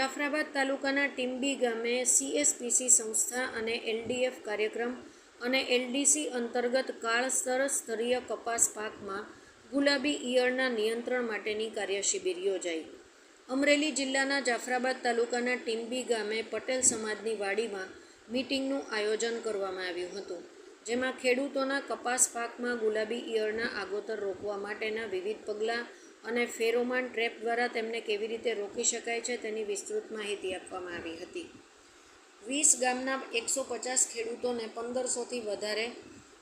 જાફરાબાદ તાલુકાના ટીમ્બી ગામે સીએસપીસી સંસ્થા અને એલડીએફ કાર્યક્રમ અને એલડીસી અંતર્ગત કાળસ્તર સ્તરીય કપાસ પાકમાં ગુલાબી ઈયળના નિયંત્રણ માટેની કાર્યશિબિર યોજાઈ. અમરેલી જિલ્લાના જાફરાબાદ તાલુકાના ટીમ્બી ગામે પટેલ સમાજની વાડીમાં મીટિંગનું આયોજન કરવામાં આવ્યું હતું, જેમાં ખેડૂતોના કપાસ પાકમાં ગુલાબી ઈયળના આગોતર રોકવા માટેના વિવિધ પગલાં અને ફેરોમાન ટ્રેપ દ્વારા તેમને કેવી રીતે રોકી શકાય છે તેની વિસ્તૃત માહિતી આપવામાં આવી હતી. વીસ ગામના એકસો પચાસ ખેડૂતોને પંદરસોથી વધારે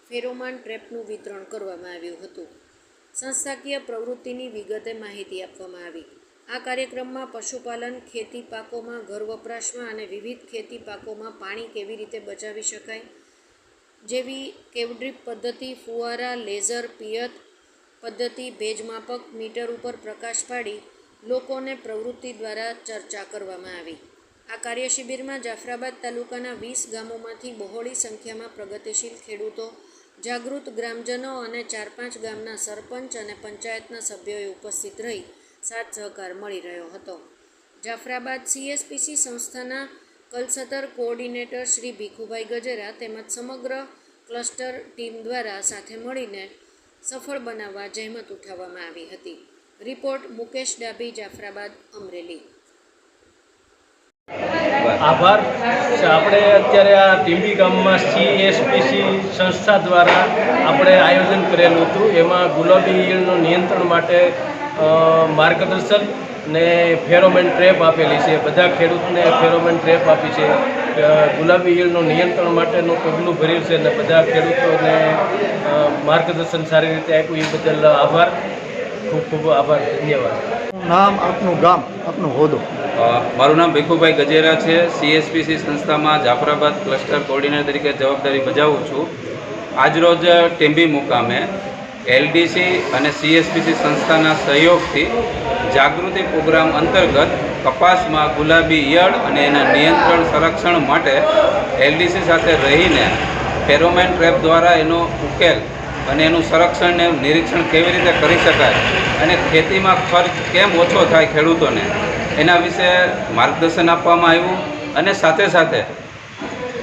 ફેરોમાન ટ્રેપનું વિતરણ કરવામાં આવ્યું હતું. સંસ્થાકીય પ્રવૃત્તિની વિગતે માહિતી આપવામાં આવી. આ કાર્યક્રમમાં પશુપાલન, ખેતી પાકોમાં ઘર વપરાશમાં અને વિવિધ ખેતી પાકોમાં પાણી કેવી રીતે બચાવી શકાય, જેવી કેવડ્રીપ પદ્ધતિ, ફુવારા, લેઝર, પિયત પદ્ધતિ ભેજમાપક મીટર ઉપર પ્રકાશ પાડી લોકોને પ્રવૃત્તિ દ્વારા ચર્ચા કરવામાં આવી. આ કાર્યશિબિરમાં જાફરાબાદ તાલુકાના વીસ ગામોમાંથી બહોળી સંખ્યામાં પ્રગતિશીલ ખેડૂતો, જાગૃત ગ્રામજનો અને ચાર પાંચ ગામના સરપંચ અને પંચાયતના સભ્યોએ ઉપસ્થિત રહી સાથ સહકાર મળી રહ્યો હતો. જાફરાબાદ સીએસપીસી સંસ્થાના કલસતર કોઓર્ડિનેટર શ્રી ભીખુભાઈ ગજેરા તેમજ સમગ્ર ક્લસ્ટર ટીમ દ્વારા સાથે મળીને સફળ બનાવવા જહેમત ઉઠાવવામાં આવી હતી. રિપોર્ટ મુકેશ ડાભી, જાફરાબાદ, અમરેલી. આભાર. આપણે અત્યારે આ ટીંબી ગામમાં સીએસપીસી સંસ્થા દ્વારા આપણે આયોજન કરેલું હતું. એમાં ગુલાબી ઈયળનું નિયંત્રણ માટે માર્ગદર્શન ને ફેરોમેન ટ્રેપ આપેલી છે. બધા ખેડૂતને ફેરોમેન ટ્રેપ આપી છે. ગુલાબી ઈયળનું નિયંત્રણ માટેનું પગલું ભર્યું છે અને બધા ખેડૂતોને માર્ગદર્શન સારી રીતે આપ્યું એ બદલ આભાર. ખૂબ ખૂબ આભાર. ધન્યવાદ. નામ આપનું ગામ આપનો હોદો મારું નામ ભીખુભાઈ ગજેરા છે. સીએસપીસી સંસ્થામાં જાફરાબાદ ક્લસ્ટર કોર્ડિનેટર તરીકે જવાબદારી બજાવું છું. આજરોજ ટેમ્બી મુકામે એલડીસી અને સીએસપીસી સંસ્થાના સહયોગથી જાગૃતિ પ્રોગ્રામ અંતર્ગત કપાસમાં ગુલાબી ઈયળ અને એના નિયંત્રણ સંરક્ષણ માટે એલડીસી સાથે રહીને ફેરોમેન ટ્રેપ દ્વારા એનો ઉકેલ અને એનું સંરક્ષણ ને નિરીક્ષણ કેવી રીતે કરી શકાય અને ખેતીમાં ખર્ચ કેમ ઓછો થાય ખેડૂતોને, એના વિશે માર્ગદર્શન આપવામાં આવ્યું અને સાથે સાથે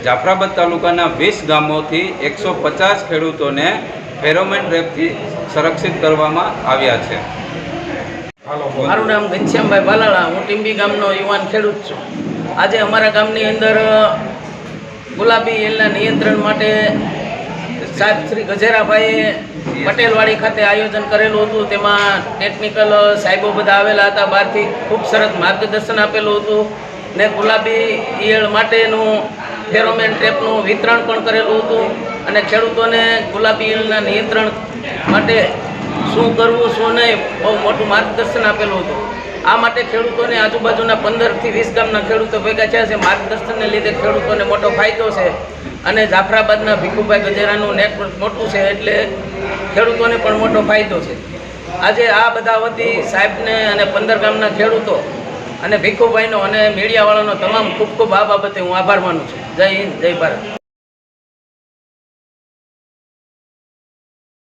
જાફરાબાદ તાલુકાના વીસ ગામોથી એકસો પચાસ ખેડૂતોને ફેરોમેન રેપથી સંરક્ષિત કરવામાં આવ્યા છે. મારું નામ ઘનશ્યામભાઈ બાલાળા, હું ટીંબી ગામનો યુવાન ખેડૂત છું. આજે અમારા ગામની અંદર ગુલાબી એલના નિયંત્રણ માટે સાહેબ, શ્રી ગજેરાભાઈએ પટેલવાડી ખાતે આયોજન કરેલું હતું. તેમાં ટેકનિકલ સાહેબો બધા આવેલા હતા. બહારથી ખૂબ સરસ માર્ગદર્શન આપેલું હતું. ને ગુલાબી ઈયળ માટેનું ફેરોમેન ટ્રેપનું વિતરણ પણ કરેલું હતું. અને ખેડૂતોને ગુલાબી ઈયળના નિયંત્રણ માટે શું કરવું, શું નહીં, બહુ મોટું માર્ગદર્શન આપેલું હતું. આ માટે ખેડૂતોને આજુબાજુના પંદરથી વીસ ગામના ખેડૂતો ભેગા થયા છે. માર્ગદર્શનને લીધે ખેડૂતોને મોટો ફાયદો છે. અને જાફરાબાદના ભીખુભાઈ ગજેરાનું નેટવર્ક મોટું છે એટલે ખેડૂતોને પણ મોટો ફાયદો છે. આજે આ બધા વતી સાહેબને અને પંદર ગામના ખેડૂતો અને ભીખુભાઈનો અને મીડિયાવાળાનો તમામ ખૂબ ખૂબ આ બાબતે હું આભાર માનું છું. જય હિન્દ, જય ભારત.